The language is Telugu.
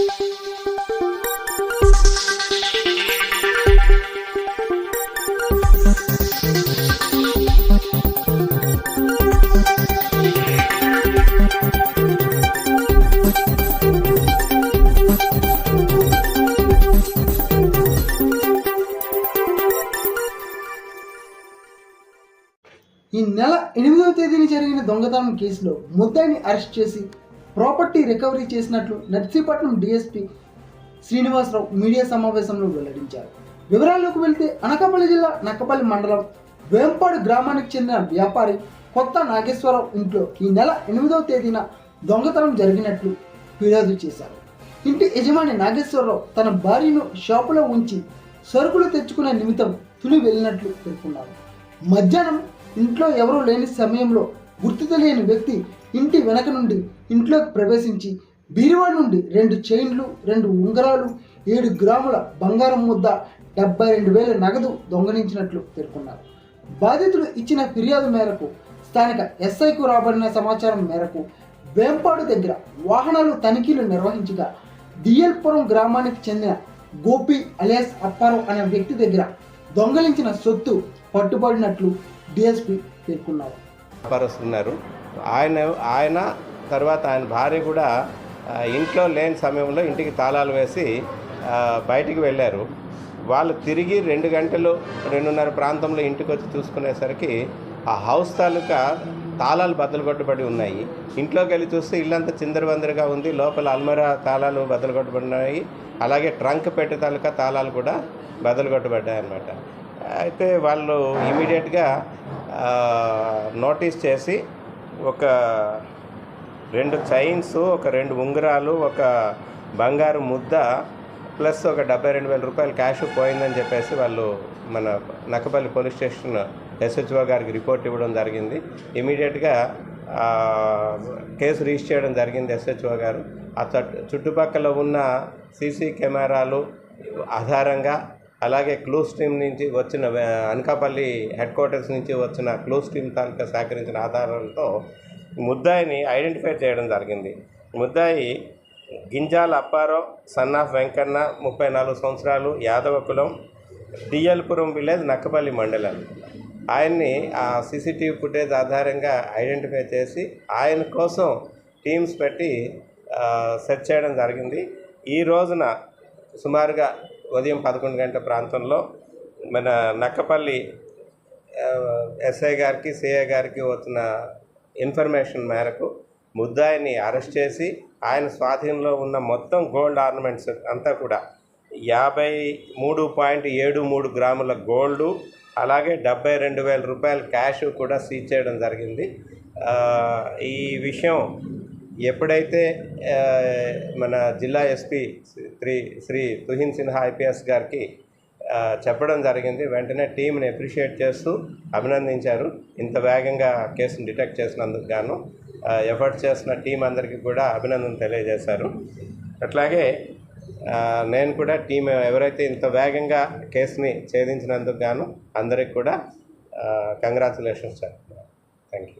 ఈ నెల ఎనిమిదవ తేదీన జరిగిన దొంగతనం కేసులో ముద్దాయిని అరెస్ట్ చేసి ప్రాపర్టీ రికవరీ చేసినట్లు నర్సీపట్నం డీఎస్పీ శ్రీనివాసరావు మీడియా సమావేశంలో వెల్లడించారు. వివరాల్లోకి వెళ్తే అనకాపల్లి జిల్లా నక్కపల్లి మండలం వేంపాడు గ్రామానికి చెందిన వ్యాపారి కొత్త నాగేశ్వరరావు ఇంట్లో ఈ నెల ఎనిమిదవ తేదీన దొంగతనం జరిగినట్లు ఫిర్యాదు చేశారు. ఇంటి యజమాని నాగేశ్వరరావు తన భార్యను షాపులో ఉంచి సరుకులు తెచ్చుకునే నిమిత్తం తులి వెళ్ళినట్లు పేర్కొన్నారు. మధ్యాహ్నం ఇంట్లో ఎవరూ లేని సమయంలో గుర్తు తెలియని వ్యక్తి ఇంటి వెనక నుండి ఇంట్లోకి ప్రవేశించి బీరువా నుండి రెండు చైన్లు రెండు ఉంగరాలు ఏడు గ్రాముల బంగారం ముద్ద డెబ్బై రెండు వేల నగదు దొంగలించినట్లు పేర్కొన్నారు. బాధితులు ఇచ్చిన ఫిర్యాదు మేరకు స్థానిక ఎస్ఐకు రాబడిన సమాచారం మేరకు వేంపాడు దగ్గర వాహనాలు తనిఖీలు నిర్వహించగా దియల్పురం గ్రామానికి చెందిన గోపి అలియాస్ అప్పారావు అనే వ్యక్తి దగ్గర దొంగలించిన సొత్తు పట్టుబడినట్లు డిఎస్పి పేర్కొన్నారు. ఆయన ఆయన తర్వాత ఆయన భార్య కూడా ఇంట్లో లేని సమయంలో ఇంటికి తాళాలు వేసి బయటికి వెళ్ళారు. వాళ్ళు తిరిగి రెండు గంటలు రెండున్నర ప్రాంతంలో ఇంటికి వచ్చి చూసుకునేసరికి ఆ హౌస్ తాలూకా తాళాలు బద్దలు కొట్టబడి ఉన్నాయి. ఇంట్లోకి వెళ్ళి చూస్తే ఇల్లంతా చిందరవందరగా ఉంది. లోపల అల్మరా తాళాలు బద్దలు కొట్టబడినాయి అలాగే ట్రంక్ పెట్టే తాలూకా తాళాలు కూడా బద్దలు కొట్టబడ్డాయి అన్నమాట. అయితే వాళ్ళు ఇమీడియట్గా నోటీస్ చేసి ఒక రెండు చైన్స్ ఒక రెండు ఉంగరాలు ఒక బంగారు ముద్ద ప్లస్ ఒక డెబ్బై రెండు వేల రూపాయలు క్యాష్ పోయిందని చెప్పేసి వాళ్ళు మన నక్కపల్లి పోలీస్ స్టేషన్ ఎస్హెచ్ఓ గారికి రిపోర్ట్ ఇవ్వడం జరిగింది. ఇమీడియట్గా కేసు రిజిస్టర్ చేయడం జరిగింది ఎస్హెచ్ఓ గారు. ఆ చుట్టుపక్కల ఉన్న సీసీ కెమెరాలు ఆధారంగా అలాగే క్లూస్ టీమ్ నుంచి వచ్చిన అనకాపల్లి హెడ్ క్వార్టర్స్ నుంచి వచ్చిన క్లూస్ టీమ్ తాలూకా సేకరించిన ఆధారాలతో ముద్దాయిని ఐడెంటిఫై చేయడం జరిగింది. ముద్దాయి గింజాల అప్పారావు సన్ ఆఫ్ వెంకన్న ముప్పై నాలుగు సంవత్సరాలు యాదవ కులం డిఎల్పురం విలేజ్ నక్కపల్లి మండలం. ఆయన్ని ఆ సీసీటీవీ ఫుటేజ్ ఆధారంగా ఐడెంటిఫై చేసి ఆయన కోసం టీమ్స్ పెట్టి సెర్చ్ చేయడం జరిగింది. ఈ రోజున సుమారుగా ఉదయం పదకొండు గంటల ప్రాంతంలో మన నక్కపల్లి ఎస్ఐ గారికి సిఐ గారికి వచ్చిన ఇన్ఫర్మేషన్ మేరకు ముద్దాయిని అరెస్ట్ చేసి ఆయన స్వాధీనంలో ఉన్న మొత్తం గోల్డ్ ఆర్నమెంట్స్ అంతా కూడా యాభై మూడు పాయింట్ ఏడు మూడు గ్రాముల గోల్డు అలాగే డెబ్బై రెండు వేల రూపాయల క్యాష్ కూడా సీజ్ చేయడం జరిగింది. ఈ విషయం ఎప్పుడైతే మన జిల్లా ఎస్పీ శ్రీ శ్రీ తుహిన్ సిన్హా ఐపీఎస్ గారికి చెప్పడం జరిగింది. వెంటనే టీంని అప్రిషియేట్ చేస్తూ అభినందించారు. ఇంత వేగంగా కేసును డిటెక్ట్ చేసినందుకు గాను ఎఫర్ట్ చేసిన టీం అందరికీ కూడా అభినందన తెలియజేశారు. అట్లాగే నేను కూడా టీం ఎవరైతే ఇంత వేగంగా కేసుని ఛేదించినందుకు గాను అందరికి కూడా కంగ్రాచులేషన్స్ చెప్తున్నాను థ్యాంక్ యూ